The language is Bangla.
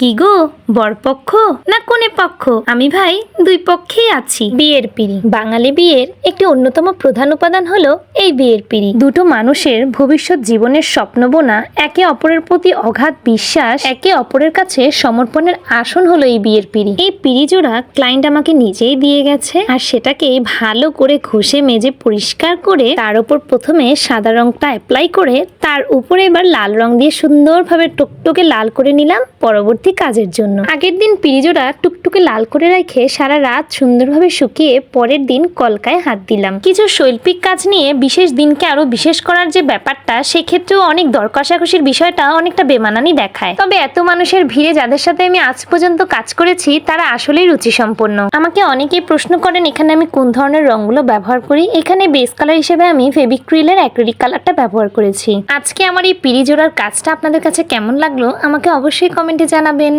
কি গো, বরপক্ষ না কোনে পক্ষ? আমি ভাই দুই পক্ষেই আছি, বিয়ের পিড়ি। বাঙালি বিয়ের একটি অন্যতম প্রধান উপাদান হলো এই বিয়ের পিড়ি। দুটো মানুষের ভবিষ্যৎ জীবনের স্বপ্ন বোনা একে অপরের প্রতি অগাধ বিশ্বাস, একে অপরের কাছে সমর্পণের আসন হলো এই বিয়ের পিড়ি। এই পিড়ি জোড়া ক্লায়েন্ট আমাকে নিজেই দিয়ে গেছে আর সেটাকে ভালো করে ঘষে, মেজে, পরিষ্কার করে তার উপর প্রথমে সাদা রংটা অ্যাপ্লাই করে তার উপরে এবার লাল রং দিয়ে সুন্দরভাবে টুকটুকে লাল করে নিলাম, পরবর্তী কাজের জন্য। আগের দিন পিরিজোড়া টুকটুকে লাল করে রেখে সারা রাত সুন্দরভাবে শুকিয়ে পরের দিন কলকায় হাত দিলাম। কিছু শৈল্পিক কাজ নিয়ে বিশেষ দিনকে আরও বিশেষ করার যে ব্যাপারটা, সেক্ষেত্রেও অনেক দর কষাকষির বিষয়টা অনেকটা বেমানানি দেখায়। তবে এত মানুষের ভিড়ে যাদের সাথে আমি আজ পর্যন্ত কাজ করেছি, তারা আসলেই রুচি সম্পন্ন আমাকে অনেকেই প্রশ্ন করেন, এখানে আমি কোন ধরনের রংগুলো ব্যবহার করি? এখানে বেস কালার হিসেবে আমি ফেবিক্রিলের অ্যাক্রিলিক কালারটা ব্যবহার করেছি। আজকে আমার এই পিরি জোড়ার কাজটা আপনাদের কাছে কেমন লাগল, আমাকে অবশ্যই কমেন্টে জানাবেন। Amin.